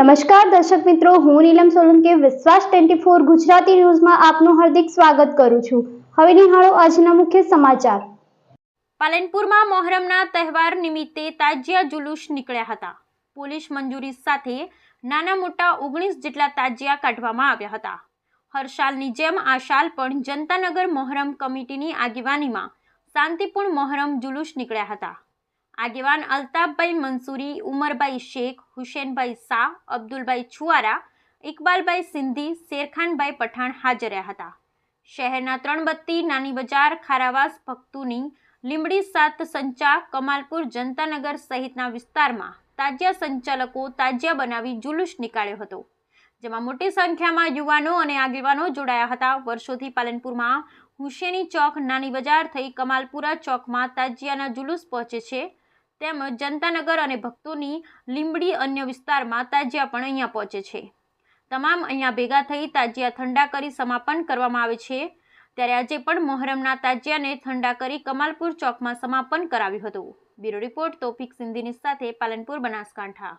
નમસ્કાર દર્શક મિત્રો, હું નીલમ સોલંકી, વિશ્વાસ ટ્વેન્ટી ફોર ગુજરાતી ન્યૂઝમાં આપનું હાર્દિક સ્વાગત કરું છું. હવે નિહાળો આજના મુખ્ય સમાચાર. પાલનપુરમાં મોહરમના તહેવાર નિમિત્તે તાજિયા જુલુસ નીકળ્યા હતા. પોલીસ મંજૂરી સાથે નાના મોટા ઓગણીસ જેટલા તાજિયા કાઢવામાં આવ્યા હતા. હર સાલની જેમ આ શાલ પણ જનતાનગર મોહરમ કમિટીની આગેવાનીમાં શાંતિપૂર્ણ મોહરમ જુલુસ નીકળ્યા હતા. આગેવાન અલ્તાફભાઈ મંસૂરી, ઉમરભાઈ શેખ, હુસેનભાઈ શાહ, અબ્દુલભાઈ છુવારા ઇકબાલભાઈ સિંધી, શેરખાનભાઈ પઠાણ હાજર રહ્યા હતા. શહેરના ત્રણબત્તી, નાની બજાર, ખારાવાસ, ભક્તુની, લીંબડી સાત સંચા, કમાલપુર, જનતાનગર સહિતના વિસ્તારમાં તાજિયા સંચાલકો તાજિયા બનાવી જુલુસ નીકાળ્યો હતો, જેમાં મોટી સંખ્યામાં યુવાનો અને આગેવાનો જોડાયા હતા. વર્ષોથી પાલનપુરમાં હુસેની ચોક, નાની બજાર થઈ કમાલપુરા ચોકમાં તાજિયાના જુલુસ પહોંચે છે. તેમજ જનતાનગર અને ભક્તોની લીંબડી અન્ય વિસ્તારમાં તાજિયા પણ અહીંયા પહોંચે છે. તમામ અહીંયા ભેગા થઈ તાજિયા ઠંડા કરી સમાપન કરવામાં આવે છે. ત્યારે આજે પણ મોહરમના તાજિયાને ઠંડા કરી કમાલપુર ચોકમાં સમાપન કરાવ્યું હતું. બ્યુરો રિપોર્ટ તોફિક સિંધીની સાથે પાલનપુર બનાસકાંઠા.